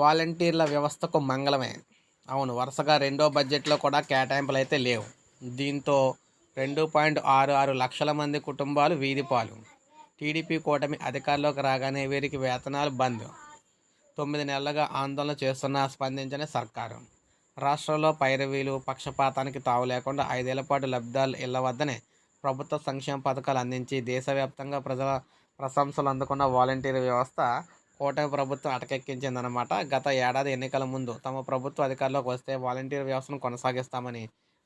వాలంటీర్ల వ్యవస్థకు మంగళమే. అవును వరుసగా రెండో బడ్జెట్లో కూడా కేటాయింపులు అయితే లేవు. దీంతో రెండు పాయింట్ ఆరు ఆరు లక్షల మంది కుటుంబాలు వీధిపాలు టీడీపీ కూటమి అధికారంలోకి రాగానే వీరికి వేతనాలు బంద్. తొమ్మిది నెలలుగా ఆందోళన చేస్తున్న స్పందించని సర్కారు. రాష్ట్రంలో పైరవీలు పక్షపాతానికి తావు లేకుండా ఐదేళ్ళ పాటు లబ్ధాలు ఇళ్ళ వద్దనే ప్రభుత్వ సంక్షేమ పథకాలు అందించి దేశవ్యాప్తంగా ప్రజల ప్రశంసలు అందుకున్న వాలంటీర్ వ్యవస్థ కూటమి ప్రభుత్వం అటకెక్కించిందనమాట గత ఏడాది ఎన్నికల ముందు తమ ప్రభుత్వ అధికారంలోకి వస్తే వాలంటీర్ వ్యవస్థను కొనసాగిస్తామని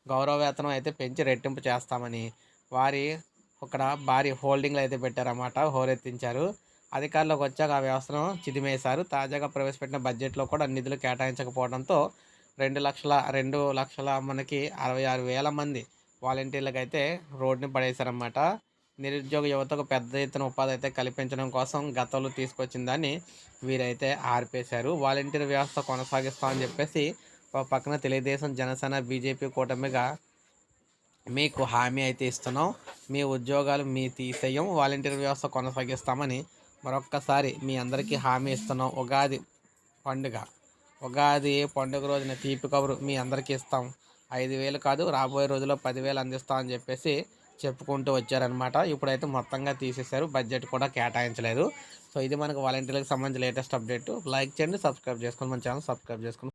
గౌరవ వేతనం అయితే పెంచి రెట్టింపు చేస్తామని వారి ఇక్కడ భారీ హోల్డింగ్లు అయితే పెట్టారన్నమాట హోరెత్తించారు. అధికారంలోకి వచ్చాక ఆ వ్యవస్థను చిదిమేశారు. తాజాగా ప్రవేశపెట్టిన బడ్జెట్లో కూడా నిధులు కేటాయించకపోవడంతో రెండు లక్షల రెండు లక్షల మనకి అరవై ఆరు వేల మంది వాలంటీర్లకు అయితే రోడ్డుని పడేశారన్నమాట. నిరుద్యోగ యువతకు పెద్ద ఎత్తున ఉపాధి అయితే కల్పించడం కోసం గతంలో తీసుకొచ్చిందని వీరైతే ఆర్పేశారు. వాలంటీర్ వ్యవస్థ కొనసాగిస్తామని చెప్పేసి ఒక పక్కన తెలుగుదేశం జనసేన బీజేపీ కూటమిగా మీకు హామీ అయితే ఇస్తున్నాం. మీ ఉద్యోగాలు మీ తీసేయం వాలంటీర్ వ్యవస్థ కొనసాగిస్తామని మరొక్కసారి మీ అందరికీ హామీ ఇస్తున్నాం. ఉగాది పండుగ. ఉగాది పండుగ రోజున తీపి కబురు మీ అందరికీ ఇస్తాం. ఐదు వేలు కాదు రాబోయే రోజుల్లో పదివేలు అందిస్తామని చెప్పేసి చెప్పుకుంటూ వచ్చారనమాట ఇప్పుడైతే మొత్తంగా తీసేశారు. బడ్జెట్ కూడా కేటాయించలేదు. సో ఇది మనకు వాలంటీర్లకు సంబంధించి లేటెస్ట్ అప్డేట్. లైక్ చేయండి సబ్స్క్రైబ్ చేసుకోండి మన ఛానల్ సబ్స్క్రైబ్ చేసుకోండి.